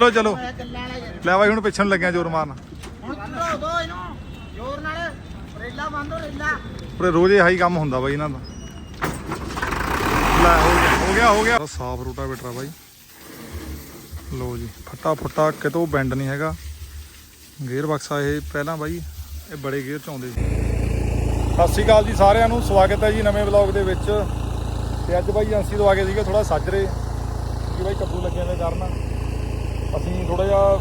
ਲੋ ਚਲੋ। ਲੈ ਬਾਈ ਹੁਣ ਪਿੱਛੇ ਨੂੰ ਲੱਗਿਆ ਜ਼ੋਰ ਮਾਰਨ। ਹੁਣ ਧਰੋ ਦੋ ਇਹਨੂੰ। ਜ਼ੋਰ ਨਾਲ। ਰੇਲਾ ਬੰਦੋ ਰੇਲਾ। ਪੂਰੇ ਰੋਜ਼ ਇਹ ਹਾਈ ਕੰਮ ਹੁੰਦਾ ਬਾਈ ਇਹਨਾਂ ਦਾ। ਲੈ ਹੋ ਗਿਆ ਹੋ ਗਿਆ ਹੋ ਗਿਆ। ਸਾਫ਼ ਰੂਟਾ ਬੇਟਰਾ ਬਾਈ। ਲੋ ਜੀ ਫੱਟਾ ਫੁੱਟਾ ਕਿਤੋਂ ਬੈਂਡ ਨਹੀਂ ਹੈਗਾ। ਗੇਅਰ ਬਕਸਾ ਇਹ ਪਹਿਲਾਂ ਬਾਈ ਇਹ ਬੜੇ ਗੇਅਰ ਚ ਆਉਂਦੇ ਸੀ। ਸਤਿ ਸ਼੍ਰੀ ਅਕਾਲ ਜੀ ਸਾਰਿਆਂ ਨੂੰ ਸਵਾਗਤ ਹੈ ਜੀ ਨਵੇਂ ਵਲੌਗ ਦੇ ਵਿੱਚ। ਤੇ ਅੱਜ ਬਾਈ ਏਜੰਸੀ ਤੋਂ ਆ ਗਏ ਸੀਗੇ ਥੋੜਾ ਸਾਜਰੇ। ਕਿ ਬਾਈ ਕੱਦੂ ਲੱਗੇ ਨੇ ਕਰਨ। ਅਸੀਂ ਥੋੜਾ ਜਿਹਾ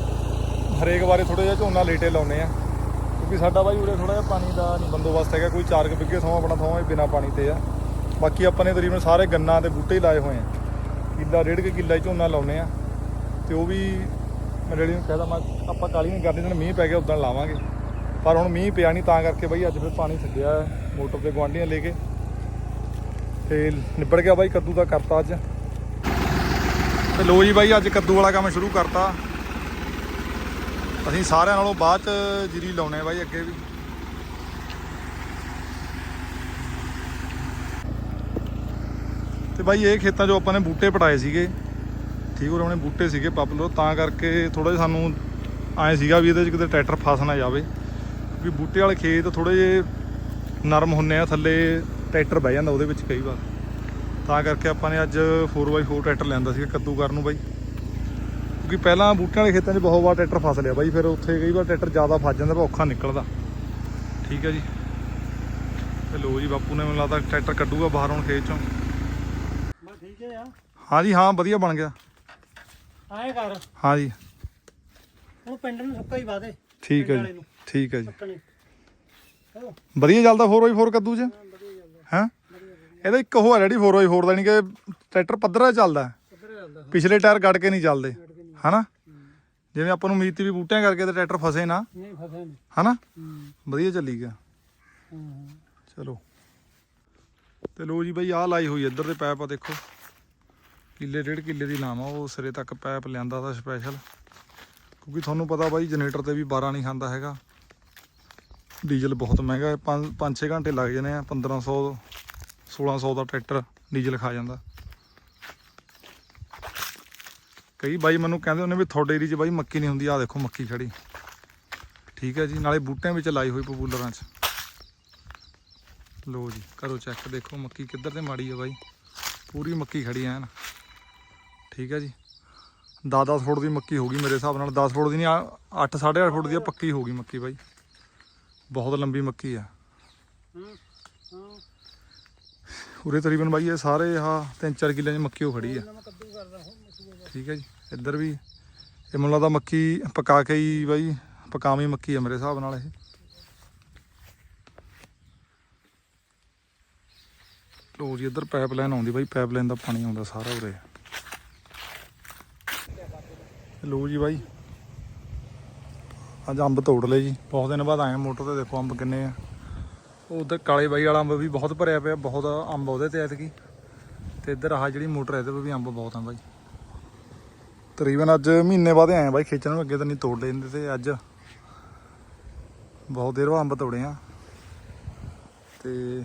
ਹਰੇਕ ਵਾਰੇ ਥੋੜਾ ਜਿਹਾ ਝੋਨਾ ਲੇਟੇ ਲਾਉਨੇ ਆ ਕਿਉਂਕਿ ਸਾਡਾ ਬਾਈ ਉਰੇ ਥੋੜਾ ਜਿਹਾ ਪਾਣੀ ਦਾ ਨਹੀਂ ਬੰਦੋਬਸਤ ਹੈਗਾ, ਕੋਈ 4 ਬਿੱਗੇ ਥਾਂ ਆਪਣਾ ਥਾਂ ਬਿਨਾ ਪਾਣੀ ਤੇ ਆ। ਬਾਕੀ ਆਪਾਂ ਨੇ ਤਕਰੀਬਨ ਸਾਰੇ ਗੰਨਾ ਤੇ ਬੂਟੇ ਹੀ ਲਾਏ ਹੋਏ ਆ। ਕਿੱਲਾ, ਡੇਢ ਕੇ ਕਿੱਲਾ ਹੀ ਝੋਨਾ ਲਾਉਨੇ ਆ ਤੇ ਉਹ ਵੀ ਮੈਂ ਡੈਡੀ ਨੂੰ ਕਹਿਦਾ ਮੈਂ, ਆਪਾਂ ਕਾਲੀ ਨਹੀਂ ਕਰਦੇ ਜਦੋਂ ਮੀਂਹ ਪੈ ਗਿਆ ਉਦੋਂ ਲਾਵਾਂਗੇ। ਪਰ ਹੁਣ ਮੀਂਹ ਪਿਆ ਨਹੀਂ ਤਾਂ ਕਰਕੇ ਬਾਈ ਅੱਜ ਫਿਰ ਪਾਣੀ ਛੱਡਿਆ ਮੋਟਰ ਤੇ ਗੁਆਂਢੀਆਂ ਲੈ ਕੇ। ਤੇ ਨਿਬੜ ਗਿਆ ਬਾਈ, ਕੱਦੂ ਦਾ ਕਰਤਾ ਅੱਜ। ਤੇ ਲੋ ਜੀ ਬਾਈ, ਅੱਜ ਕੱਦੂ ਵਾਲਾ ਕੰਮ ਸ਼ੁਰੂ ਕਰਤਾ। ਅਸੀਂ ਸਾਰਿਆਂ ਨਾਲੋਂ ਬਾਅਦ ਚ ਜੀਰੀ ਲਾਉਣੇ ਆ ਬਾਈ ਅੱਗੇ ਵੀ। ਤੇ ਬਾਈ, ਇਹ ਖੇਤਾਂ 'ਚੋਂ ਆਪਾਂ ਨੇ ਬੂਟੇ ਪਟਾਏ ਸੀਗੇ। ਠੀਕ ਹੋ ਰਹੇ ਬੂਟੇ ਸੀਗੇ ਪਪਲੋ ਤਾਂ ਕਰਕੇ ਥੋੜਾ ਜਿਹਾ ਸਾਨੂੰ ਐ ਸੀਗਾ ਵੀ ਇਹਦੇ 'ਚ ਕਿਤੇ ਟਰੈਕਟਰ ਫਸ ਨਾ ਜਾਵੇ। ਵੀ ਬੂਟੇ ਵਾਲੇ ਖੇਤ ਥੋੜੇ ਜਿਹੇ ਨਰਮ ਹੁੰਨੇ ਆ, ਥੱਲੇ ਟਰੈਕਟਰ ਬਹਿ ਜਾਂਦਾ ਉਹਦੇ ਵਿੱਚ ਕਈ ਵਾਰ। ਤਾਂ ਕਰਕੇ ਆਪਾਂ ਨੇ ਅੱਜ 4x4 ਟਰੈਕਟਰ ਲੈਂਦਾ ਸੀਗਾ ਕੱਦੂ ਕਰਨ ਨੂੰ ਬਾਈ। ਕਿਉਂਕਿ ਪਹਿਲਾਂ ਬੂਟਿਆਂ ਵਾਲੇ ਖੇਤਾਂ 'ਚ ਬਹੁਤ ਵਾਰ ਟਰੈਕਟਰ ਫਸ ਲਿਆ ਬਾਈ ਫਿਰ ਉੱਥੇ ਕਈ ਵਾਰ ਟਰੈਕਟਰ ਜ਼ਿਆਦਾ ਫਸ ਜਾਂਦਾ ਪਰ ਔਖਾ ਨਿਕਲਦਾ। ਠੀਕ ਹੈ ਜੀ। ਤੇ ਲੋ ਜੀ ਬਾਪੂ ਨੇ ਮੈਨੂੰ ਲੱਗਦਾ ਟਰੈਕਟਰ ਕੱਢੂਗਾ ਬਾਹਰ ਹੁਣ ਖੇਤ 'ਚੋਂ। ਠੀਕ ਹੈ ਆ ਹਾਂਜੀ ਹਾਂ ਵਧੀਆ ਬਣ ਗਿਆ। ਆਏ ਕਰ। ਹਾਂਜੀ ਹੁਣ ਪਿੰਡ ਨੂੰ ਸੁੱਕਾ ਹੀ ਵਾਦੇ ਠੀਕ ਹੈ ਜੀ ਠੀਕ ਹੈ ਜੀ। ਹੋ ਵਧੀਆ ਚੱਲਦਾ 4x4 ਕੱਦੂ 'ਚ? ਹੈਂ? ਇਹਦਾ ਇੱਕ ਉਹ ਹੈ ਰੈਡੀ 4x4 ਦਾ ਨਹੀਂ ਕਿ ਟਰੈਕਟਰ ਪੱਧਰਾ ਚੱਲਦਾ ਪਿਛਲੇ ਟਾਇਰ ਗੱਡ ਕੇ ਨਹੀਂ ਚੱਲਦੇ ਹਨਾ? ਜਿਵੇਂ ਆਪਾਂ ਨੂੰ ਉਮੀਦ ਸੀ ਵੀ ਬੂਟਿਆਂ ਕਰਕੇ ਤੇ ਟਰੈਕਟਰ ਫਸੇ ਨਾ ਨਹੀਂ ਨਹੀਂ। ਹਨਾ? ਵਧੀਆ ਚੱਲੀ ਗਿਆ। ਚਲੋ। ਤੇ ਲੋ ਜੀ ਬਈ ਆਹ ਲਾਈ ਹੋਈ ਇੱਧਰ ਦੇ ਪੈਪ ਆ ਦੇਖੋ। ਕਿੱਲੇ ਡੇਢ ਕਿੱਲੇ ਦੀ ਲਾਵਾਂ ਉਹ ਸਿਰੇ ਤੱਕ ਪੈਪ ਲਿਆਂਦਾ ਦਾ ਸਪੈਸ਼ਲ ਕਿਉਂਕਿ ਤੁਹਾਨੂੰ ਪਤਾ ਬਾਈ ਜਨਰੇਟਰ ਤੇ ਵੀ 12 ਨਹੀਂ ਖਾਂਦਾ ਹੈਗਾ। ਡੀਜ਼ਲ ਬਹੁਤ ਮਹਿੰਗਾ ਹੈ 5 5-6 ਘੰਟੇ ਲੱਗ ਜਾਣੇ ਆ 1500 1600 ਦਾ ਟਰੈਕਟਰ ਡੀਜ਼ਲ ਖਾ ਜਾਂਦਾ। ਕਈ ਬਾਈ ਮੈਨੂੰ ਕਹਿੰਦੇ ਉਹਨੇ ਵੀ ਤੁਹਾਡੇ ਏਰੀਏ 'ਚ ਬਾਈ ਮੱਕੀ ਨਹੀਂ ਹੁੰਦੀ ਆ ਦੇਖੋ ਮੱਕੀ ਖੜੀ। ਠੀਕ ਹੈ ਜੀ, ਨਾਲੇ ਬੂਟਿਆਂ ਵਿੱਚ ਲਾਈ ਹੋਈ ਪਪੂਲਰਾਂ 'ਚ। ਲੋ ਜੀ, ਕਰੋ ਚੈੱਕ ਦੇਖੋ ਮੱਕੀ ਕਿੱਧਰ ਤੇ ਮਾੜੀ ਆ ਬਾਈ। ਪੂਰੀ ਮੱਕੀ ਖੜੀ ਐਨ। ਠੀਕ ਹੈ ਜੀ। 10-10 ਫੁੱਟ ਦੀ ਮੱਕੀ ਹੋ ਗਈ ਮੇਰੇ ਹਿਸਾਬ ਨਾਲ 10 ਫੁੱਟ ਦੀ ਨਹੀਂ 8 8.5 ਫੁੱਟ ਦੀ ਪੱਕੀ ਹੋ ਗਈ ਮੱਕੀ ਬਾਈ। ਬਹੁਤ ਲੰਬੀ ਮੱਕੀ ਆ। ਉਰੇ ਤਕਰੀਬਨ ਬਾਈ ਇਹ ਸਾਰੇ ਆਹ 3-4 ਕਿੱਲਿਆਂ 'ਚ ਮੱਕੀ ਉਹ ਖੜੀ ਆ। ਠੀਕ ਹੈ ਜੀ। ਇੱਧਰ ਵੀ ਇਹ ਮੈਨੂੰ ਲੱਗਦਾ ਮੱਕੀ ਪਕਾ ਕੇ ਹੀ ਬਾਈ ਪਕਾਵੀਂ ਮੱਕੀ ਆ ਮੇਰੇ ਹਿਸਾਬ ਨਾਲ ਇਹ। ਲੋ ਜੀ, ਇੱਧਰ ਪਾਈਪਲਾਈਨ ਆਉਂਦੀ ਬਾਈ ਪਾਈਪਲਾਈਨ ਦਾ ਪਾਣੀ ਆਉਂਦਾ ਸਾਰਾ ਉਰੇ। ਲੋ ਜੀ ਬਾਈ। ਅੱਜ ਅੰਬ ਤੋੜ ਲਏ ਜੀ। ਬਹੁਤ ਦਿਨ ਬਾਅਦ ਆਏ ਮੋਟਰ ਤੇ ਦੇਖੋ ਅੰਬ ਕਿੰਨੇ ਆ। ਉਧਰ ਕਾਲੇ ਬਾਈ ਵਾਲਾ ਅੰਬ ਵੀ ਬਹੁਤ ਭਰਿਆ ਪਿਆ, ਬਹੁਤ ਅੰਬ ਉਹਦੇ ਤੇ ਐਤਕੀ। ਤੇ ਇੱਧਰ ਆਹ ਜਿਹੜੀ ਮੋਟਰ ਹੈ ਇਹਦੇ 'ਤੇ ਵੀ ਅੰਬ ਬਹੁਤ ਆ ਬਾਈ। ਤਕਰੀਬਨ ਅੱਜ ਮਹੀਨੇ ਬਾਅਦ ਆਏ ਆ ਬਾਈ ਖੇਚਣ ਨੂੰ, ਅੱਗੇ ਤਾਂ ਨਹੀਂ ਤੋੜ ਲੈਂਦੇ ਤੇ ਅੱਜ। ਬਹੁਤ ਦੇਰ ਬਾਅਦ ਅੰਬ ਤੋੜੇ ਆ। ਤੇ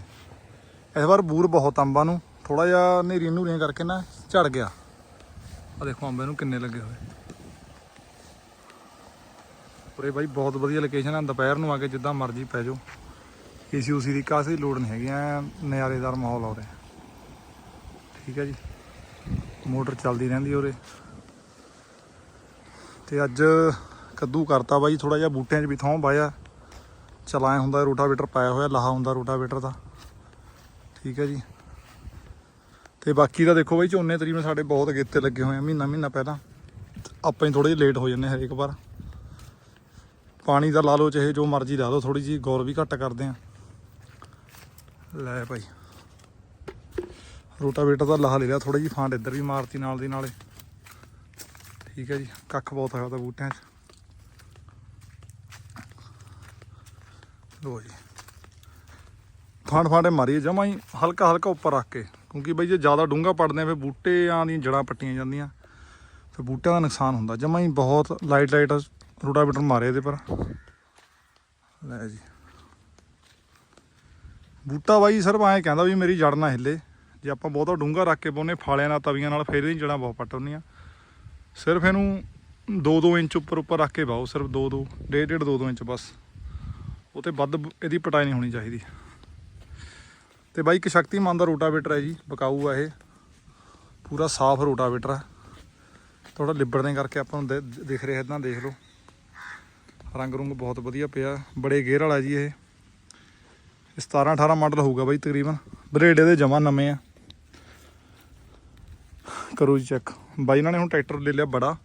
ਇਸ ਵਾਰ ਬੂਰ ਬਹੁਤ ਅੰਬਾਂ ਨੂੰ ਥੋੜਾ ਜਿਹਾ ਨੇਰੀ ਨੂਰੀਆਂ ਕਰਕੇ ਨਾ ਝੜ ਗਿਆ। ਆ ਦੇਖੋ ਅੰਬਾਂ ਨੂੰ ਕਿੰਨੇ ਲੱਗੇ ਹੋਏ। ਉਰੇ ਬਾਈ ਬਹੁਤ ਵਧੀਆ ਲੋਕੇਸ਼ਨ ਆ, ਦੁਪਹਿਰ ਨੂੰ ਆ ਕੇ ਜਿੱਦਾਂ ਮਰਜ਼ੀ ਪੈ ਜਾਓ। ਏਸੀ ਉਸੀ ਦੀ ਕਾਸੀ ਲੋੜ ਨਹੀਂ ਹੈਗੀ, ਐ ਨਜ਼ਾਰੇਦਾਰ ਮਾਹੌਲ ਆ ਉਰੇ। ਠੀਕ ਹੈ ਜੀ। ਮੋਟਰ ਚੱਲਦੀ ਰਹਿੰਦੀ ਉਰੇ। ਤੇ ਅੱਜ ਕੱਦੂ ਕਰਤਾ ਬਾਈ ਥੋੜਾ ਜਿਹਾ ਬੂਟਿਆਂ 'ਚ ਵੀ ਥਾਂ ਪਾਇਆ। ਚਲਾਇਆ ਹੁੰਦਾ ਰੋਟਾਵੇਟਰ ਪਾਇਆ ਹੋਇਆ, ਲਾਹਾ ਹੁੰਦਾ ਰੋਟਾਵੇਟਰ ਦਾ। ਠੀਕ ਹੈ ਜੀ। ਤੇ ਬਾਕੀ ਦਾ ਦੇਖੋ ਬਾਈ, ਝੋਨੇ ਤਕਰੀਬਨ ਸਾਡੇ ਬਹੁਤ ਗੇਤੇ ਲੱਗੇ ਹੋਏ ਆ, ਮਹੀਨਾ ਮਹੀਨਾ ਪਹਿਲਾਂ। ਆਪਾਂ ਹੀ ਥੋੜੇ ਜਿਹੇ ਲੇਟ ਹੋ ਜੰਨੇ ਹਰੇਕ ਵਾਰ। ਪਾਣੀ ਦਾ ਲਾ ਲਓ, ਚਾਹੇ ਜੋ ਮਰਜ਼ੀ ਲਾ ਲਓ ਥੋੜੀ ਜੀ ਗੌਰ ਵੀ ਘੱਟ ਕਰਦੇ ਆ। ਲੈ ਭਾਈ। ਰੋਟਾਵੇਟਰ ਦਾ ਲਾਹ ਲੈ ਲਿਆ ਥੋੜੀ ਜੀ ਫਾਂਡ ਇੱਧਰ ਵੀ ਮਾਰਤੀ ਨਾਲ ਦੀ ਨਾਲੇ। ਠੀਕ ਹੈ ਜੀ, ਕੱਖ ਬਹੁਤ ਹੈਗਾ ਤਾਂ ਬੂਟਿਆਂ 'ਚ। ਲੋ ਜੀ। ਫਾਂਡ ਫਾਂਡੇ ਮਾਰੀ ਜਮਾ ਹੀ ਹਲਕਾ ਹਲਕਾ ਉੱਪਰ ਰੱਖ ਕੇ। ਕਿਉਂਕਿ ਬਈ ਜੇ ਜ਼ਿਆਦਾ ਡੂੰਘਾ ਪੜਦੇ ਆ, ਫਿਰ ਬੂਟਿਆਂ ਦੀਆਂ ਜੜਾਂ ਪੱਟੀਆਂ ਜਾਂਦੀਆਂ। ਫਿਰ ਬੂਟਿਆਂ ਦਾ ਨੁਕਸਾਨ ਹੁੰਦਾ। ਜਮਾ ਹੀ ਬਹੁਤ ਲਾਈਟ ਲਾਈਟ ਰੋਟਾਵੇਟਰ ਮਾਰੇ ਇਹਦੇ ਪਰ। ਲੈ ਜੀ। ਬੂਟਾ ਬਾਈ ਸਿਰਫ ਐਂ ਕਹਿੰਦਾ ਵੀ ਮੇਰੀ ਜੜ ਨਾ ਹਿੱਲੇ। ਜੇ ਆਪਾਂ ਬਹੁਤਾ ਡੂੰਘਾ ਰੱਖ ਕੇ ਪਾਉਨੇ ਫਾਲਿਆਂ ਨਾਲ, ਤਵੀਆਂ ਨਾਲ, ਫੇਰ ਇਹਦੀ ਜੜਾਂ ਬਹੁਤ ਪੱਟ ਹੁੰਦੀਆਂ ਸਿਰਫ ਇਹਨੂੰ 2-2 ਇੰਚ ਉੱਪਰ ਉੱਪਰ ਰੱਖ ਕੇ ਵਾਓ, ਸਿਰਫ 2-2 ਡੇਢ ਡੇਢ 2-2 ਇੰਚ ਬਸ। ਉਹ ਤੇ ਵੱਧ ਇਹਦੀ ਪਟਾਈ ਨਹੀਂ ਹੋਣੀ ਚਾਹੀਦੀ। ਤੇ ਬਾਈ ਇੱਕ ਸ਼ਕਤੀਮਾਨ ਦਾ ਰੋਟਾਵੇਟਰ ਹੈ ਜੀ, ਬਕਾਊ ਆ ਇਹ। ਪੂਰਾ ਸਾਫ਼ ਰੋਟਾਵੇਟਰ ਹੈ ਥੋੜਾ ਲਿਬੜਨੇ ਕਰਕੇ ਆਪਾਂ ਨੂੰ ਦਿਖ ਰਿਹਾ, ਇਦਾਂ ਦੇਖ ਲਓ। ਰੰਗ ਰੁੰਗ ਬਹੁਤ ਵਧੀਆ ਪਿਆ। ਬੜੇ ਗੇਅਰ ਵਾਲਾ ਜੀ ਇਹ। 17 18 ਮਾਡਲ ਹੋਊਗਾ ਬਾਈ ਤਕਰੀਬਨ। ਬਰੇਡ ਇਹਦੇ ਜਮਾ ਨਵੇਂ ਆ। ਕਰੋ ਜੀ ਚੈੱਕ। ਬਾਈ ਇਹਨਾਂ ਨੇ ਹੁਣ ਟਰੈਕਟਰ ਲੈ ਲਿਆ ਬੜਾ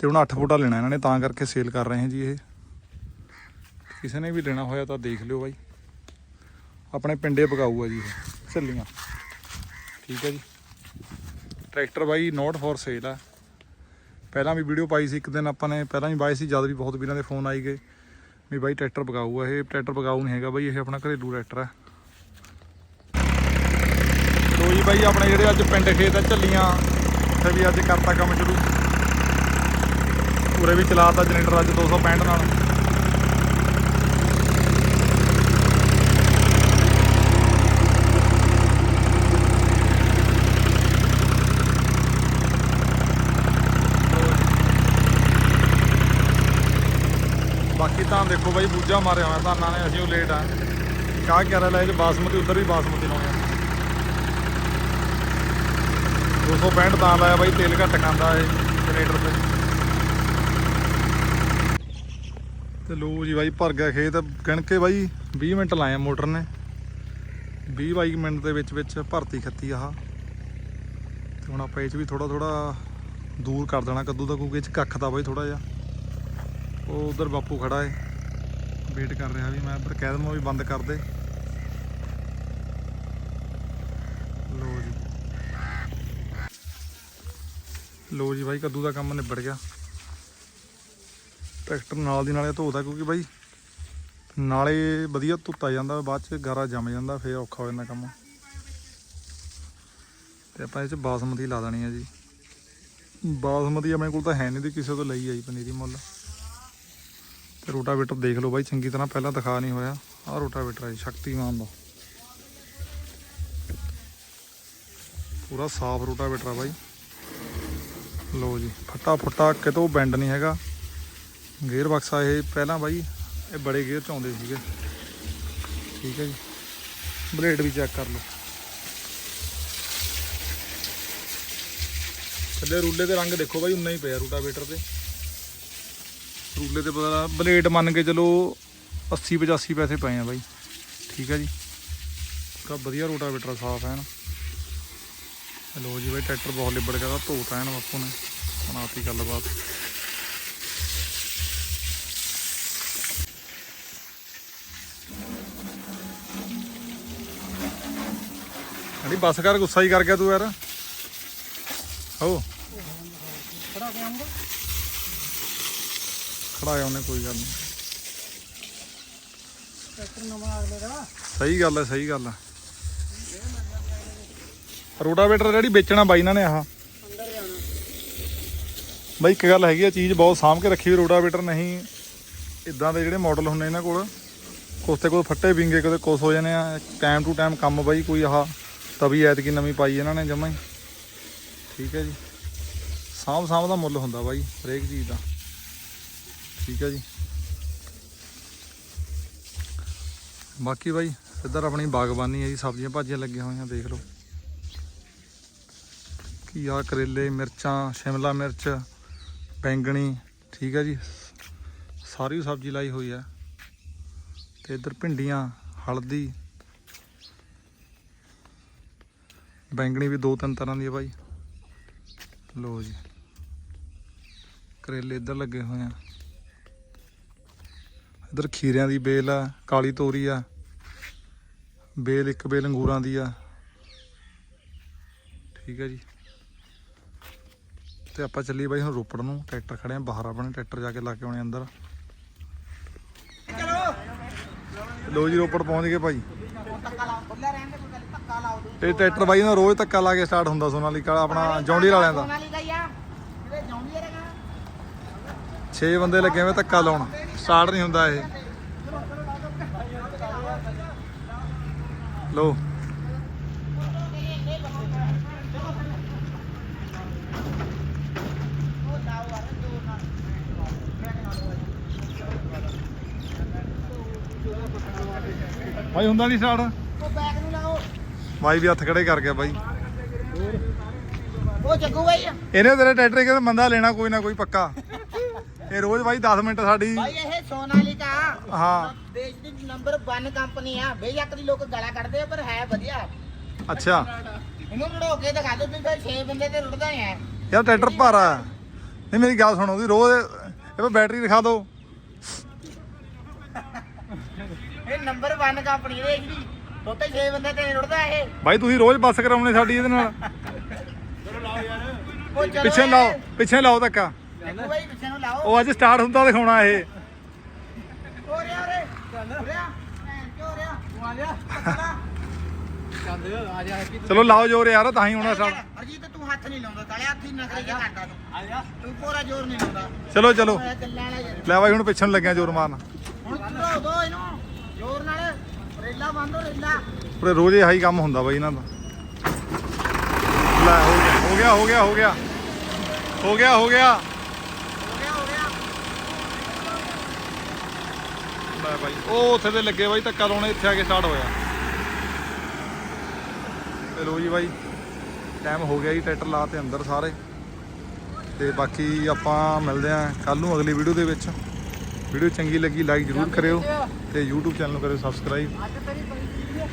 ਤੇ ਹੁਣ 8 ਫੁੱਟਾ ਲੈਣਾ ਇਹਨਾਂ ਨੇ, ਤਾਂ ਕਰਕੇ ਸੇਲ ਕਰ ਰਹੇ ਹਾਂ ਜੀ ਇਹ। ਕਿਸੇ ਨੇ ਵੀ ਲੈਣਾ ਹੋਇਆ ਤਾਂ ਦੇਖ ਲਿਓ ਬਾਈ। ਆਪਣੇ ਪਿੰਡੇ ਪਕਾਊ ਆ ਜੀ ਇਹ ਝੱਲੀਆਂ ਠੀਕ ਹੈ ਜੀ। ਟਰੈਕਟਰ ਬਾਈ ਨੋਟ ਫॉर ਸੇਲ ਆ। ਪਹਿਲਾਂ ਵੀ ਵੀਡੀਓ ਪਾਈ ਸੀ ਇੱਕ ਦਿਨ ਆਪਾਂ ਨੇ, ਪਹਿਲਾਂ ਵੀ ਬਾਈ ਸੀ, ਜਦ ਵੀ ਬਹੁਤ ਵੀਰਾਂ ਦੇ ਫੋਨ ਆਈ ਗਏ। ਵੀ ਬਾਈ ਟਰੈਕਟਰ ਪਕਾਊ ਆ ਇਹ, ਟਰੈਕਟਰ ਪਕਾਊ ਨਹੀਂ ਹੈਗਾ ਬਾਈ, ਇਹ ਆਪਣਾ ਘਰੇਲੂ ਟਰੈਕਟਰ ਹੈ। ਲੋ ਜੀ ਬਾਈ, ਆਪਣੇ ਜਿਹੜੇ ਅੱਜ ਪਿੰਡ ਖੇਤ ਆ, ਝੱਲੀਆਂ, ਉੱਥੇ ਵੀ ਅੱਜ ਕਰਤਾ ਕੰਮ ਸ਼ੁਰੂ। ਪੂਰੇ ਵੀ ਚਲਾਤਾ ਜਨਰੇਟਰ ਅੱਜ 265 ਨਾਲ। ਬਾਕੀ ਦੇਖੋ ਬਾਈ ਬੂਜਾ ਮਾਰਿਆ ਹੋਇਆ ਧਾਨਾਂ ਨੇ, ਅਸੀਂ ਉਹ ਲੇਟ ਆ। ਕਾਹ ਕਹਿ ਰਿਹਾ, ਲੈ ਇਹ ਬਾਸਮਤੀ, ਉੱਧਰ ਵੀ ਬਾਸਮਤੀ ਲਾਉਣੀ ਆ। 265 ਤਾਂ ਲਾਇਆ ਬਾਈ, ਤੇਲ ਘੱਟ ਖਾਂਦਾ ਇਹ ਜਨਰੇਟਰ ਤੇ। ਤੇ ਲੋ ਜੀ ਬਾਈ, ਭਰ ਗਿਆ ਖੇਤ। ਗਿਣ ਕੇ ਬਾਈ 20 ਮਿੰਟ ਲਾਏ ਮੋਟਰ ਨੇ। 20 22 ਮਿੰਟ ਦੇ ਵਿੱਚ ਵਿੱਚ ਭਰਤੀ ਖੱਤੀ ਆਹ। ਤੇ ਹੁਣ ਆਪਾਂ ਇਹ ਚ ਵੀ ਥੋੜਾ ਥੋੜਾ ਦੂਰ ਕਰ ਦੇਣਾ। ਕੱਦੂ ਦਾ ਕਿਉਂਕਿ ਇਹ ਚ ਕੱਖ ਦਾ ਬਾਈ ਥੋੜਾ ਜਿਹਾ। ਉਹ ਉਧਰ ਬਾਪੂ ਖੜਾ ਏ। ਵੇਟ ਕਰ ਰਿਹਾ ਵੀ ਮੈਂ ਇੱਧਰ ਕਹਿ ਦਵਾਂ ਵੀ ਬੰਦ ਕਰ ਦੇ। ਲੋ ਜੀ। ਲੋ ਜੀ ਬਾਈ, ਕੱਦੂ ਦਾ ਕੰਮ ਨਿਬੜ ਗਿਆ। ਟਰੈਕਟਰ ਨਾਲ ਦੀ ਨਾਲੇ ਧੋਦਾ ਕਿਉਂਕਿ ਬਾਈ, ਨਾਲੇ ਵਧੀਆ ਧੁੱਤਾ ਜਾਂਦਾ, ਬਾਅਦ ਚ ਗਾਰਾ ਜੰਮ ਜਾਂਦਾ, ਫੇਰ ਔਖਾ ਹੋ ਜਾਂਦਾ ਕੰਮ। ਤੇ ਆਪਾਂ ਇਹ ਚ ਬਾਸਮਤੀ ਲਾ ਦੇਣੀ ਆ ਜੀ। ਬਾਸਮਤੀ ਆਪਣੇ ਕੋਲ ਤਾਂ ਹੈ ਨਹੀਂ ਦੀ ਕਿਸੇ ਤੋਂ ਲਈ ਆਈ ਪਨੀਰੀ ਮੁੱਲ। ਤੇ ਰੋਟਾਵੇਟਰ ਦੇਖ ਲਓ ਬਾਈ ਚੰਗੀ ਤਰ੍ਹਾਂ ਪਹਿਲਾਂ ਦਿਖਾ ਨਹੀਂ ਹੋਇਆ। ਆਹ ਰੋਟਾਵੇਟਰ ਹੈ ਜੀ, ਸ਼ਕਤੀਮਾਨ ਦਾ। ਪੂਰਾ ਸਾਫ਼ ਰੋਟਾਵੇਟਰ ਆ ਬਾਈ। ਲਓ ਜੀ ਫੱਟਾ ਫੁੱਟਾ ਕਿਤੋਂ ਬੈਂਡ ਨਹੀਂ ਹੈਗਾ। ਗੇਅਰ ਬਕਸਾ ਇਹ ਪਹਿਲਾਂ ਬਾਈ ਇਹ ਬੜੇ ਗੇਅਰ ਚ ਆਉਂਦੇ ਸੀਗੇ। ਠੀਕ ਹੈ ਜੀ ਬਲੇਡ ਵੀ ਚੈੱਕ ਕਰ ਲਓ। ਥੱਲੇ ਰੂਲੇ ਦੇ ਰੰਗ ਦੇਖੋ ਬਾਈ ਉਨਾ ਹੀ ਪਿਆ ਰੂਟਾਵੇਟਰ ਤੇ। ਰੂਲੇ ਤੇ ਪਤਾ ਬਲੇਡ ਮੰਨ ਕੇ ਚਲੋ 80 85 ਪੈਸੇ ਪਏ ਆ ਬਾਈ। ਠੀਕ ਹੈ ਜੀ। ਪੂਰਾ ਵਧੀਆ ਰੋਟਾਵੇਟਰ ਸਾਫ਼ ਹੈ ਨਾ ਲੋ ਜੀ ਬਾਈ, ਟਰੈਕਟਰ ਬਹੁਤ ਲਿਬੜ ਗਿਆ ਤਾਂ ਧੋਤਾ ਐਨ ਬਾਪੂ ਨੇ। ਬਣਾਤੀ ਗੱਲਬਾਤ। ਅੜੀ ਬੱਸ ਕਰ, ਗੁੱਸਾ ਹੀ ਕਰ ਗਿਆ ਤੂੰ ਯਾਰ। ਹੋ ਖੜਾ ਕੇ ਆਉਂਗਾ ਖੜਾਇਆ ਉਹਨੇ ਕੋਈ ਗੱਲ ਨਹੀਂ। ਟਰੈਕਟਰ ਨਵਾਂ ਅਗਲੇ ਦਾ ਸਹੀ ਗੱਲ ਹੈ ਸਹੀ ਗੱਲ ਹੈ। ਰੋਟਾਵੇਟਰ ਜਿਹੜੀ ਵੇਚਣਾ ਬਾਈ ਇਹਨਾਂ ਨੇ ਆਹ। ਅੰਦਰ ਜਾਣਾ। ਬਾਈ ਇੱਕ ਗੱਲ ਹੈਗੀ ਆ ਚੀਜ਼ ਬਹੁਤ ਸਾਂਭ ਕੇ ਰੱਖੀ ਵੀ ਰੋਟਾਵੇਟਰ ਨਹੀਂ। ਇਦਾਂ ਦੇ ਜਿਹੜੇ ਮਾਡਲ ਹੁੰਦੇ ਇਹਨਾਂ ਕੋਲ ਕੁਛ ਤੇ ਕੋਲ ਫੱਟੇ ਵਿੰਗੇ ਕਦੇ ਕੁਛ ਹੋ ਜਾਂਦੇ ਆ। ਟਾਈਮ ਟੂ ਟਾਈਮ ਕੰਮ ਬਾਈ ਕੋਈ ਆਹ ਤਵੀ ਐਤਕੀ ਨਵੀਂ ਪਾਈ ਇਹਨਾਂ ਨੇ ਜਮਾਂ ਹੀ। ਠੀਕ ਹੈ ਜੀ। ਸਾਂਭ ਸਾਂਭ ਦਾ ਮੁੱਲ ਹੁੰਦਾ ਬਾਈ ਹਰੇਕ ਚੀਜ਼ ਦਾ। ਠੀਕ ਹੈ ਜੀ। ਬਾਕੀ ਬਾਈ, ਇੱਧਰ ਆਪਣੀ ਬਾਗਬਾਨੀ ਹੈ ਜੀ, ਸਬਜ਼ੀਆਂ ਭਾਜੀਆਂ ਲੱਗੀਆਂ ਹੋਈਆਂ, ਦੇਖ ਲਓ। ਘੀਆ, ਕਰੇਲੇ, ਮਿਰਚਾਂ, ਸ਼ਿਮਲਾ ਮਿਰਚ, ਬੈਂਗਣੀ, ਠੀਕ ਹੈ ਜੀ। ਸਾਰੀ ਸਬਜ਼ੀ ਲਾਈ ਹੋਈ ਹੈ ਤੇ ਇੱਧਰ ਭਿੰਡੀਆਂ, ਹਲਦੀ, ਬੈਂਗਣੀ ਵੀ ਦੋ ਤਿੰਨ ਤਰ੍ਹਾਂ ਦੀ ਹੈ ਬਾਈ। ਲੋ ਜੀ। ਕਰੇਲੇ ਇੱਧਰ ਲੱਗੇ ਹੋਏ ਆ। ਇੱਧਰ ਖੀਰਿਆਂ ਦੀ ਬੇਲ ਆ ਕਾਲੀ ਤੋਰੀ ਆ। ਬੇਲ ਇੱਕ ਬੇਲ ਅੰਗੂਰਾਂ ਦੀ ਆ। ਠੀਕ ਹੈ ਜੀ। ਤੇ ਆਪਾਂ ਚੱਲੀਏ ਬਾਈ ਹੁਣ ਰੋਪੜ ਨੂੰ। ਟਰੈਕਟਰ ਖੜੇ ਆ ਬਾਹਰ ਆਪਣੇ ਟਰੈਕਟਰ ਜਾ ਕੇ ਲਾ ਕੇ ਆਉਣੇ ਅੰਦਰ। ਲੋ ਜੀ ਰੋਪੜ ਪਹੁੰਚ ਗਏ ਭਾਈ। ਦੇ ਇਹ ਟਰੈਕਟਰ ਬਾਈ ਨਾ ਰੋਜ਼ ਧੱਕਾ ਲਾ ਕੇ ਸਟਾਰਟ ਹੁੰਦਾ ਸੋਨਾਲੀਕਾ ਆਪਣਾ ਜੌਂਡੀਰ ਵਾਲਿਆਂ ਦਾ। ਸੋਨਾਲੀ ਦਾ ਹੀ ਆ। ਜਿਹੜੇ ਜੌਂਡੀਅਰ ਹੈਗਾ। 6 ਬੰਦੇ ਲੱਗੇ ਹੋਏ ਧੱਕਾ ਲਾਉਣ। ਸਟਾਰਟ ਨਹੀਂ ਹੁੰਦਾ ਇਹ। ਲੋ ਭਾਈ ਹੁੰਦਾ ਨਹੀਂ ਸਟਾਰਟ ਭਾਈ ਵੀ ਹੱਥ ਖੜੇ ਕਰ ਗਿਆ ਭਾਈ ਉਹ ਜੱਗੂ ਭਾਈ ਇਹਨੇ ਤੇਰੇ ਟਰੈਕਟਰ ਕਿਤੇ ਮੰਦਾ ਲੈਣਾ ਕੋਈ ਨਾ ਕੋਈ ਪੱਕਾ। ਇਹ ਰੋਜ਼ ਬਾਈ 10 ਮਿੰਟ ਸਾਡੀ ਬਾਈ ਇਹ ਸੋਨਾਲੀਕਾ ਹਾਂ। ਦੇਸ਼ ਦੀ ਨੰਬਰ 1 ਕੰਪਨੀ ਆ ਬੇਸ਼ੱਕ ਦੀ ਲੋਕ ਗਾਲਾਂ ਕੱਢਦੇ ਆ ਪਰ ਹੈ ਵਧੀਆ। ਅੱਛਾ। ਇਹਨੂੰ ਰੜੋ ਕੇ ਦਿਖਾ ਦੋ ਤੁਸੀਂ 6 ਬੰਦੇ ਤੇ ਰੁੜਦਾ ਹੀ ਯਾਰ ਟਰੈਕਟਰ ਭਾਰਾ। ਹੈ। ਨਹੀਂ ਮੇਰੀ ਗੱਲ ਸੁਣੋ ਦੀ ਰੋਜ਼ ਇਹ ਪੇ ਬੈਟਰੀ ਦਿਖਾ ਦਿਓ। ਇਹ ਨੰਬਰ 1 ਕੰਪਨੀ ਦੇ ਜਿਹੜੀ ਟੋਟੇ 6 ਬੰਦੇ ਤੇ ਰੁੜਦਾ ਇਹ। ਬਾਈ ਤੁਸੀਂ ਰੋਜ਼ ਬੱਸ ਕਰਾਉਣੇ ਸਾਡੀ ਇਹਦੇ ਨਾਲ। ਉਹ ਚਲੋ ਪਿੱਛੇ। ਲਾਓ ਪਿੱਛੇ ਲਾਓ ਧੱਕਾ। ਪਿੱਛੇ ਨੂੰ ਲਾਓ। ਉਹ ਅੱਜ ਸਟਾਰਟ ਹੁੰਦਾ ਦਿਖਾਉਣਾ ਇਹ। ਹੋ ਰਿਹਾ ਰੇ ਚੱਲ। ਹੋ ਰਿਹਾ। ਭੈਣ ਚੋ ਹੋ ਰਿਹਾ। ਆ ਲਿਆ ਚਲੋ ਲਾਓ ਜੋਰ ਯਾਰ ਤਾਂ ਹੀ ਹੋਣਾ ਸਟਾਰਟ ਅਰਜੀਤ ਤੂੰ ਹੱਥ ਨਹੀਂ ਲਾਉਂਦਾ ਤਾਲੇ ਹੱਥ ਹੀ ਨਖਰੇ ਜਿਹਾ ਕਰਦਾ ਤੂੰ। ਆ ਜਾ। ਤੂੰ ਪੂਰਾ ਜ਼ੋਰ ਨਹੀਂ ਲਾਉਂਦਾ। ਚਲੋ ਚਲੋ। ਲੈ ਬਾਈ ਹੁਣ ਪਿੱਛੇ ਲੱਗਿਆ ਜੋਰ ਮਾਰਨ। ਹੁਣ ਧਰੋ ਦੋ ਇਹਨੂੰ। ਜ਼ੋਰ ਨਾਲ। ਰੇਲਾ ਬੰਦੋ ਰੇਲਾ। ਪੂਰੇ ਰੋਜ਼ ਇਹ ਹਾਈ ਕੰਮ ਹੁੰਦਾ ਬਾਈ ਇਹਨਾਂ ਦਾ। ਲੈ ਹੋ ਗਿਆ ਹੋ ਗਿਆ ਹੋ ਗਿਆ। ਹੋ ਗਿਆ ਹੋ ਗਿਆ ਹੋ ਗਿਆ ਹੋ ਗਿਆ ਲੈ ਬਾਈ ਉਹ ਉੱਥੇ ਤੇ ਲੱਗੇ ਬਾਈ ਧੱਕਾ ਲਾਉਣੇ ਇੱਥੇ ਆ ਕੇ ਸਟਾਰਟ ਹੋਇਆ। ਤੇ ਲੋ ਜੀ ਬਾਈ ਟਾਈਮ ਹੋ ਗਿਆ ਜੀ ਟਰੈਕਟਰ ਲਾ ਤੇ ਅੰਦਰ ਸਾਰੇ। ਤੇ ਬਾਕੀ ਆਪਾਂ ਮਿਲਦੇ ਆਂ ਕੱਲ ਨੂੰ ਅਗਲੀ ਵੀਡੀਓ ਦੇ ਵਿੱਚ। ਵੀਡੀਓ ਚੰਗੀ ਲੱਗੀ ਲਾਈਕ ਜਰੂਰ ਕਰਿਓ ਤੇ YouTube ਚੈਨਲ ਨੂੰ ਕਰਿਓ ਸਬਸਕ੍ਰਾਈਬ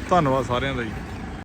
ਧੰਨਵਾਦ ਸਾਰਿਆਂ ਦਾ ਜੀ।